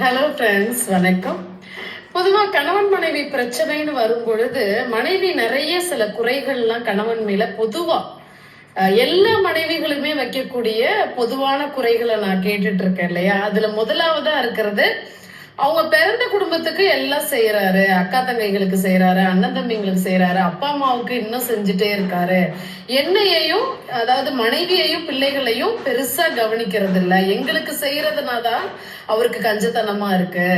Hello friends வணக்கம். பொதுவா கணவன் மனைவி பிரச்சனைன்னு வரும்பொழுது மனைவி நிறைய சில குறைகள்லாம் கணவன் மேல பொதுவா எல்லா மனைவிகளுமே வைக்கக்கூடிய பொதுவான குறைகளை நான் கேட்டுட்டு இருக்கேன் இல்லையா? அதுல முதலாவதா இருக்கிறது அவங்க பிறந்த குடும்பத்துக்கு எல்லாம் செய்யறாரு அக்கா தங்கைகளுக்கு செய்யறாரு அண்ணன் தம்பிங்களுக்கு செய்யறாரு அப்பா அம்மாவுக்கு இன்னும் செஞ்சுட்டே இருக்காரு. என்னையையும் அதாவது மனைவியையும் பிள்ளைகளையும் பெருசா கவனிக்கிறது இல்ல எங்களுக்கு செய்யறதுனாதான் அவருக்கு கஞ்சத்தனமா இருக்கு.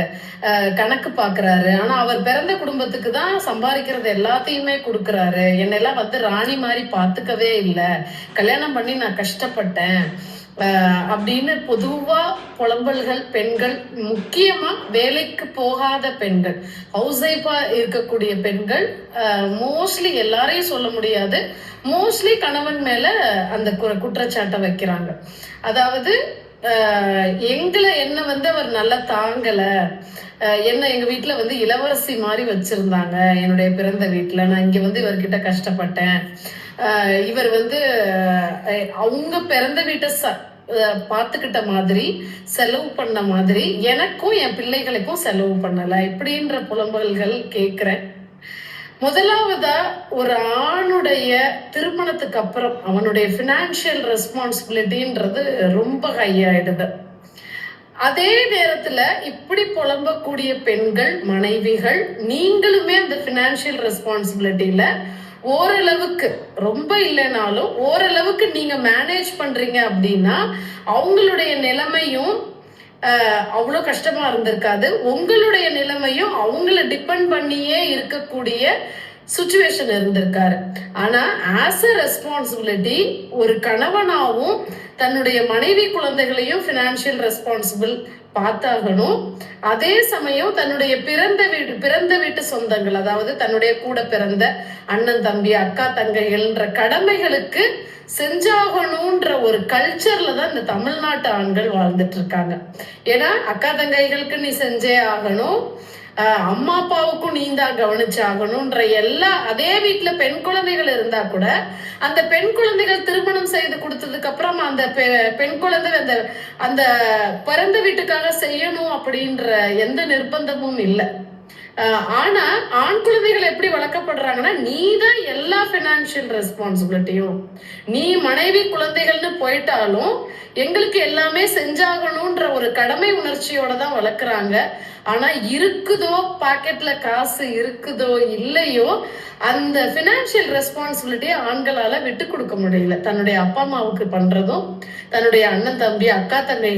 கணக்கு பாக்குறாரு. ஆனா அவர் பிறந்த குடும்பத்துக்கு தான் சம்பாதிக்கிறது எல்லாத்தையுமே கொடுக்கறாரு. என்னெல்லாம் வந்து ராணி மாதிரி பாத்துக்கவே இல்லை. கல்யாணம் பண்ணி நான் கஷ்டப்பட்டேன். அப்படின்னு பொதுவா புலம்பல்கள் பெண்கள் முக்கியமா வேலைக்கு போகாத பெண்கள் ஹவுஸ் ஒய்ஃபா இருக்கக்கூடிய பெண்கள் மோஸ்ட்லி எல்லாரையும் சொல்ல முடியாது. மோஸ்ட்லி கணவன் மேல அந்த கு- குற்றச்சாட்டை வைக்கிறாங்க. அதாவது எங்களை என்ன வந்து அவர் நல்லா தாங்கல. என்ன எங்க வீட்ல வந்து இளவரசி மாதிரி வச்சிருந்தாங்க என்னுடைய பிறந்த வீட்டில். நான் இங்க வந்து இவர்கிட்ட கஷ்டப்பட்டேன். இவர் வந்து அவங்க பிறந்த வீட்டை ச பார்த்துக்கிட்ட மாதிரி செலவு பண்ண மாதிரி எனக்கும் என் பிள்ளைகளுக்கும் செலவு பண்ணலை. இப்படின்ற புலம்பல்கள் கேட்குறேன். முதலாவதா ஒரு ஆணுடைய திருமணத்துக்கு அப்புறம் அவனுடைய ஃபினான்ஷியல் ரெஸ்பான்சிபிலிட்டின்றது ரொம்ப ஹையாயிடுது அதே நேரத்துல இப்படி புலம்பக்கூடிய பெண்கள் மனைவிகள் நீங்களுமே அந்த ஃபினான்ஷியல் ரெஸ்பான்சிபிலிட்டியில ஓரளவுக்கு ரொம்ப இல்லைனாலும் ஓரளவுக்கு நீங்க மேனேஜ் பண்றீங்க அப்படின்னா அவங்களுடைய நிலைமையும் அவ்வளோ கஷ்டமாக இருந்திருக்காது. உங்களுடைய நிலைமையும் அவங்கள டிபெண்ட் பண்ணியே இருக்கக்கூடிய சுச்சுவேஷன் இருந்திருக்காரு. ஆனா ஆஸ் அ ரெஸ்பான்சிபிலிட்டி ஒரு கணவனாவும் தன்னுடைய மனைவி குழந்தைகளையும் ஃபினான்ஷியல் ரெஸ்பான்சிபிள் பார்த்தாகணும். அதே சமயம் தன்னுடைய பிறந்த வீடு பிறந்த வீட்டு சொந்தங்கள் அதாவது தன்னுடைய கூட பிறந்த அண்ணன் தம்பி அக்கா தங்கைகள்ன்ற கடமைகளுக்கு செஞ்சாகணுன்ற ஒரு கல்ச்சர்ல தான் இந்த தமிழ்நாட்டு ஆண்கள் வாழ்ந்துட்டு இருக்காங்க. ஏன்னா அக்கா தங்கைகளுக்கு நீ செஞ்சே ஆகணும். அம்மா அப்பாவுக்கும் நீ தான் கவனிச்சாகணும்ன்ற எல்லா அதே வீட்டில் பெண் குழந்தைகள் இருந்தா கூட அந்த பெண் குழந்தைகள் திருமணம் செய்து கொடுத்ததுக்கு அப்புறம் அந்த பெ- பெண் குழந்தை அந்த அந்த பிறந்த வீட்டுக்காக செய்யணும் அப்படின்ற எந்த நிர்பந்தமும் இல்லை. ஆனா ஆண் குழந்தைகள் எப்படி வளர்க்கப்படுறாங்கன்னா நீ தான் எல்லா பினான்சியல் ரெஸ்பான்சிபிலிட்டியும் நீ மனைவி குழந்தைகள்னு போயிட்டாலும் எங்களுக்கு எல்லாமே செஞ்சாகணும்ன்ற ஒரு கடமை உணர்ச்சியோட தான் வளர்க்குறாங்க. ஆனா இருக்குதோ பாக்கெட்ல காசு இருக்குதோ இல்லையோ அந்த பினான்சியல் ரெஸ்பான்சிபிலிட்டியை ஆண்களால விட்டு கொடுக்க முடியல. தன்னுடைய அப்பா அம்மாவுக்கு பண்றதும் தன்னுடைய அண்ணன் தம்பி அக்கா தங்கை